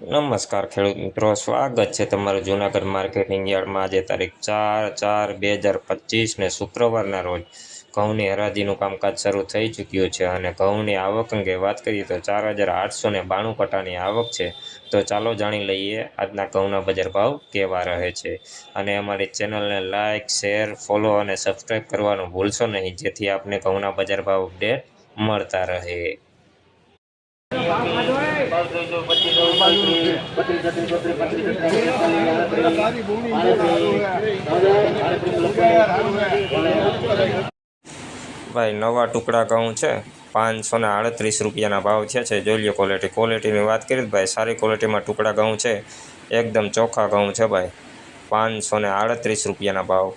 નમસ્કાર ખેડૂત મિત્રો, સ્વાગત છે તમારું જૂનાગઢ માર્કેટિંગ યાર્ડમાં. આજે તારીખ ચાર ચાર બે હજાર પચીસને શુક્રવારના રોજ ઘઉંની હરાજીનું કામકાજ શરૂ થઈ ચૂક્યું છે અને ઘઉંની આવક અંગે વાત કરીએ તો ચાર હજાર આઠસો ને બાણું કટાની આવક છે. તો ચાલો જાણી લઈએ આજના ઘઉંના બજાર ભાવ કેવા રહે છે. અને અમારી ચેનલને લાઇક શેર, ફોલો અને સબસ્ક્રાઈબ કરવાનું ભૂલશો નહીં, જેથી આપને ઘઉંના બજાર ભાવ અપડેટ મળતા રહે. ભાઈ, નવા ટુકડા ઘઉં છે? પાંચસો ને આડત્રીસ રૂપિયાના ભાવ છે છે. જોઈ લો ક્વોલિટી ક્વોલિટીની વાત કરીએ ભાઈ, સારી ક્વોલિટીમાં ટુકડા ઘઉં છે? એકદમ ચોખ્ખા ઘઉં છે ભાઈ? પાંચસો ને આડત્રીસ રૂપિયાના ભાવ.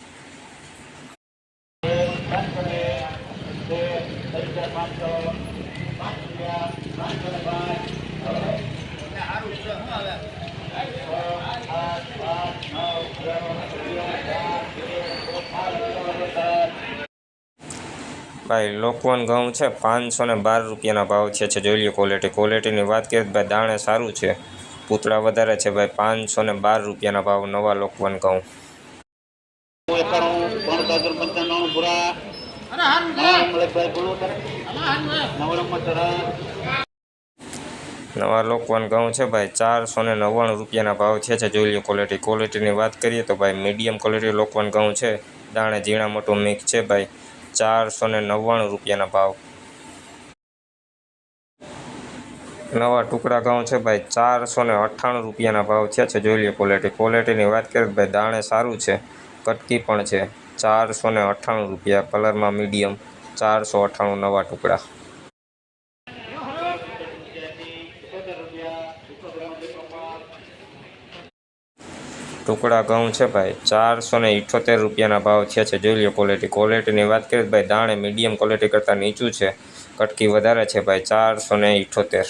ભાઈ લોકવન ઘઉં છે પાંચસો ને બાર રૂપિયાના ભાવ છે છે જોઈ લો ક્વોલિટી ક્વોલિટીની વાત કરીએ ભાઈ દાણે સારું છે પૂતળા વધારે છે ભાઈ પાંચસો ને બાર રૂપિયાના ભાવ નવા લોકવન ઘઉં. નવા લોકવાન ઘઉં છે ભાઈ. ચારસો ને નવ્વાણું રૂપિયાના ભાવ છે છે જોઈ લો ક્વોલિટી ક્વોલિટીની વાત કરીએ તો ભાઈ મીડિયમ ક્વોલિટી લોકવન ઘઉં છે. દાણે ઝીણા મોટું મિક્સ છે ભાઈ. ચારસો ને નવ્વાણું રૂપિયાના ભાવ. નવા ટુકડા ઘઉં છે ભાઈ. ચારસો ને અઠ્ઠાણું રૂપિયાના ભાવ છે છે જોઈ લો ક્વોલિટી ક્વોલિટીની વાત કરીએ ભાઈ દાણે સારું છે. કટકી પણ છે. ચારસો ને અઠ્ઠાણું રૂપિયા. કલરમાં મીડિયમ ચારસો અઠ્ઠાણું નવા ટુકડા. ટુકડા ઘઉં છે ભાઈ. ચારસો ને ઇઠોતેર રૂપિયાના ભાવ છે છે. જોઈ લો ક્વોલિટી ક્વોલિટીની વાત કરીએ ભાઈ દાણે મીડિયમ ક્વોલિટી કરતાં નીચું છે. કટકી વધારે છે ભાઈ. ચારસો ને ઇઠોતેર.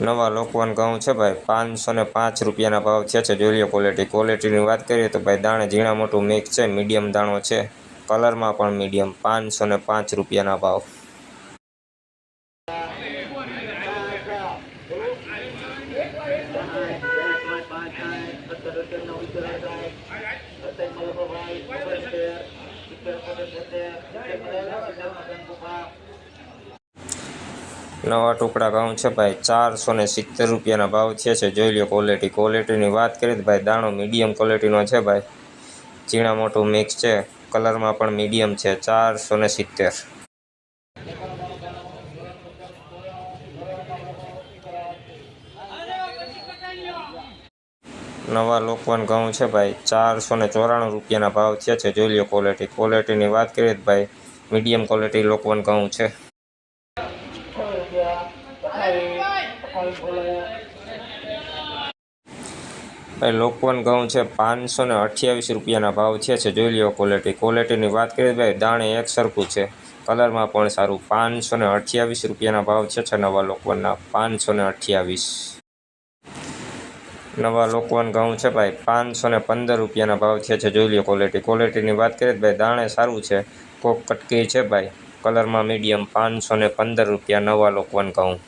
નવા લોકવન ઘઉં છે ભાઈ. પાંચસો ને પાંચ રૂપિયાના ભાવ છે છે. જોઈ લો ક્વોલિટી ક્વોલિટીની વાત કરીએ તો ભાઈ દાણે ઝીણા મોટું મિક્સ છે. મીડિયમ દાણો છે. કલરમાં પણ મીડિયમ પાંચસો ને પાંચ રૂપિયાના ભાવ. નવા ટુકડા ઘઉં છે ભાઈ, ચારસો ને સિત્તેર રૂપિયાના ભાવ છે છે. જોઈ લો ક્વોલિટી ક્વોલિટીની વાત કરીએ તો ભાઈ, દાણો મીડિયમ ક્વોલિટીનો છે ભાઈ. ઝીણા મોટું મિક્સ છે કલરમાં પણ મીડિયમ છે, ચારસો ને સિત્તેર. નવા લોકવન ઘઉં છે ભાઈ. ચારસો ને ચોરાણું રૂપિયાના ભાવ થયા છે. જોઈ લો ક્વોલિટી ક્વોલિટીની વાત કરીએ તો ભાઈ મીડિયમ ક્વોલિટી લોકવન ઘઉં છે. ભાઈ, લોકવન ઘઉં છે પાંચસો ને અઠ્યાવીસ રૂપિયાના ભાવ થયા છે. જોઈ લો ક્વોલિટી ક્વોલિટીની વાત કરીએ ભાઈ, દાણે એક સરખું છે. કલરમાં પણ સારું. પાંચસો ને અઠ્યાવીસ રૂપિયાના ભાવ છે નવા લોકવનના. પાંચસો ને અઠ્યાવીસ. નવા લોકવન ઘઉં છે ભાઈ. પાંચસો ને પંદર રૂપિયાના ભાવ છે છે જોઈ લો ક્વોલિટી ક્વોલિટીની વાત કરીએ ભાઈ દાણે સારું છે, કોક કટકી છે ભાઈ. કલરમાં મીડિયમ પાંચસો ને પંદર રૂપિયા નવા લોકવન ઘઉં.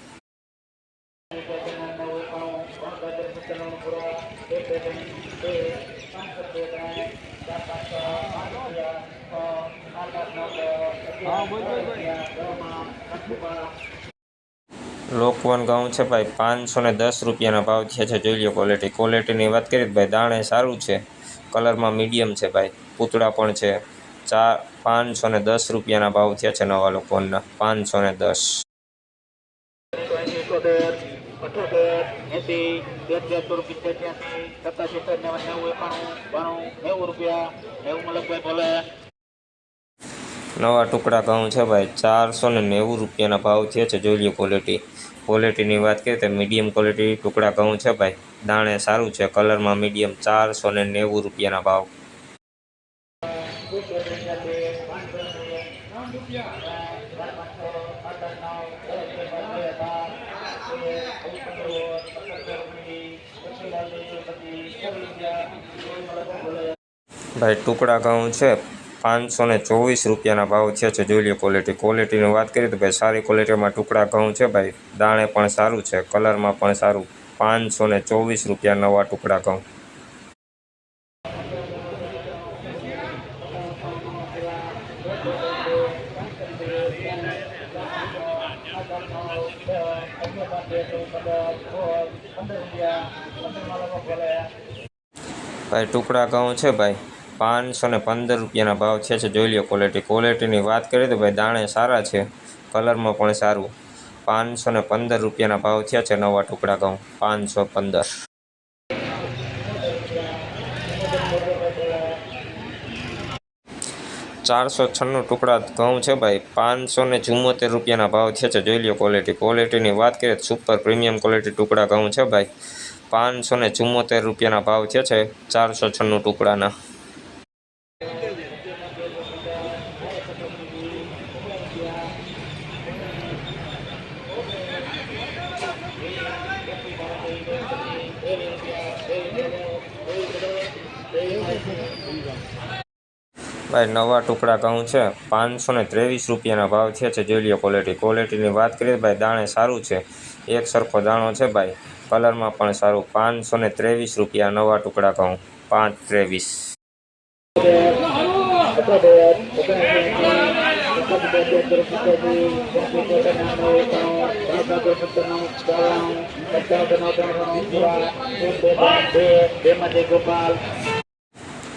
લોકવન ઘઉં છે ભાઈ, પાંચસો ને દસ રૂપિયાના ભાવ થયા છે. જોઈ લો ક્વોલિટી ક્વોલિટીની વાત કરીએ ભાઈ, દાણે સારું છે. કલરમાં મીડિયમ છે ભાઈ. પૂતળા પણ છે. ચાર, પાંચસો ને દસ રૂપિયાના ભાવ થયા છે નવા લોકવનના. પાંચસો ને દસ. રૂપિયા નેવું ટુકડા ઘઉં છે ભાઈ, ચારસો ને નેવું રૂપિયાના ભાવ થયા છે, જોઈ લો ક્વોલિટી ક્વોલિટીની વાત કરીએ તો મીડિયમ ક્વોલિટી ટુકડા ઘઉં છે ભાઈ, દાણે સારું છે કલરમાં મીડિયમ ચારસો ને નેવું રૂપિયાના ભાવ. ભાઈ, ટુકડા ઘઉં છે પાંચસો ને ચોવીસ રૂપિયાના ભાવ છે છે. જોઈ લઈએ ક્વોલિટી ક્વોલિટીની વાત કરીએ તો ભાઈ સારી ક્વોલિટીમાં ટુકડા ઘઉં છે ભાઈ. દાણે પણ સારું છે. કલરમાં પણ સારું. પાંચસો ને ચોવીસ રૂપિયા નવા ટુકડા ઘઉં. ભાઈ ટુકડા ઘઉં છે ભાઈ. પાંચસો ને પંદર રૂપિયાના ભાવ છે છે. જોઈ લો ક્વોલિટી ક્વોલિટીની વાત કરીએ તો ભાઈ દાણે સારા છે. કલરમાં પણ સારું. પાંચસો ને પંદર રૂપિયાના ભાવ થયા છે નવા ટુકડા ઘઉં. પાંચસો પંદર. ચારસો છન્નું ટુકડા ઘઉં છે ભાઈ. પાંચસો ને ચુમ્મોતેર રૂપિયાના ભાવ છે છે. જોઈ લો ક્વોલિટી ક્વોલિટીની વાત કરીએ તો સુપર પ્રીમિયમ ક્વોલિટી ટુકડા ઘઉં છે ભાઈ. પાંચસો ને ચુમ્મોતેર રૂપિયાના ભાવ થયા છે ચારસો છન્નું ટુકડાના. ભાઈ નવા ટુકડા ઘઉં છે પાંચસો ને ત્રેવીસ રૂપિયાના ભાવ છે છે જોઈ લો ક્વોલિટી ક્વોલિટીની વાત કરીએ ભાઈ દાણે સારું છે એક સરખો દાણો છે ભાઈ કલરમાં પણ સારું પાંચસો ને ત્રેવીસ રૂપિયા નવા ટુકડા ઘઉં પાંચ ત્રેવીસ ગોપાલ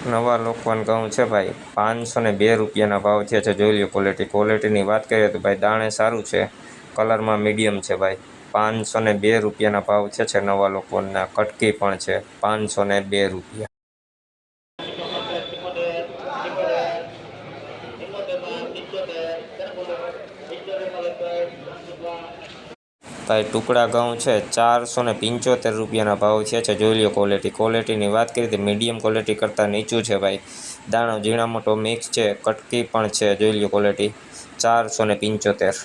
નવા લોકવાન ઘઉં છે ભાઈ. પાંચસો ને બે રૂપિયાના ભાવ છે છે, જોઈ લો ક્વોલિટી ક્વોલિટીની વાત કરીએ તો ભાઈ દાણે સારું છે, કલરમાં મીડિયમ છે ભાઈ. પાંચસો ને બે રૂપિયાના ભાવ છે છે નવા લોકોના કટકી પણ છે, પાંચસો ને બે રૂપિયા. ભાઈ ટુકડા ઘઉં છે, ચારસો ને પંચોતેર રૂપિયાના ભાવ છે છે. જોઈ લો ક્વોલિટી ક્વોલિટીની વાત કરીએ તો મીડિયમ ક્વોલિટી કરતાં નીચું છે ભાઈ. દાણો ઝીણા મોટો મિક્સ છે, કટકી પણ છે. જોઈ લો ક્વોલિટી ચારસો ને પંચોતેર.